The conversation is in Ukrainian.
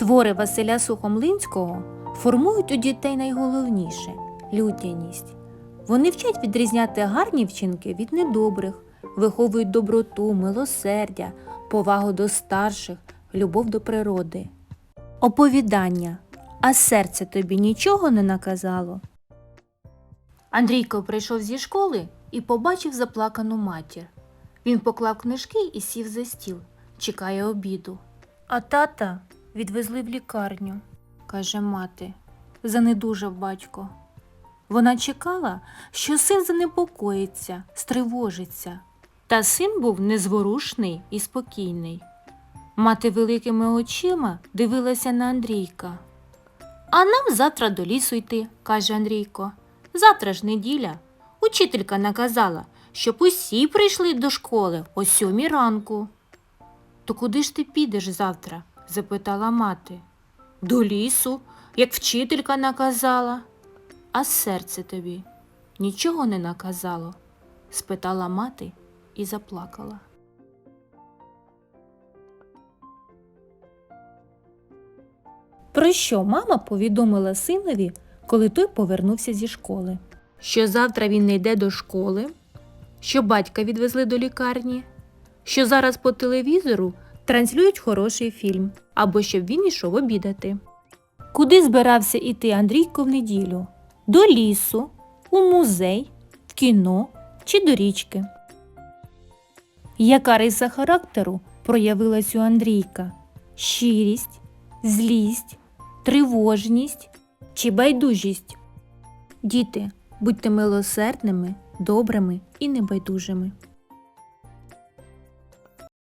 Твори Василя Сухомлинського формують у дітей найголовніше людяність. Вони вчать відрізняти гарні вчинки від недобрих, виховують доброту, милосердя, повагу до старших, любов до природи. Оповідання. А серце тобі нічого не наказало. Андрійко прийшов зі школи і побачив заплакану матір. Він поклав книжки і сів за стіл, чекає обіду. А тата відвезли в лікарню, каже мати. Занедужав батько. Вона чекала, що син занепокоїться, стривожиться. Та син був незворушний і спокійний. Мати великими очима дивилася на Андрійка. А нам завтра до лісу йти, каже Андрійко. Завтра ж неділя. Учителька наказала, щоб усі прийшли до школи о сьомій ранку. То куди ж ти підеш завтра? Запитала мати. До лісу, як вчителька наказала. А серце тобі нічого не наказало? спитала мати і заплакала. Про що мама повідомила синові, коли той повернувся зі школи? Що завтра він не йде до школи, що батька відвезли до лікарні, що зараз по телевізору транслюють хороший фільм, або щоб він ішов обідати. Куди збирався іти Андрійко в неділю? До лісу, у музей, в кіно чи до річки? Яка риса характеру проявилась у Андрійка? Щирість, злість, тривожність чи байдужість? Діти, будьте милосердними, добрими і небайдужими.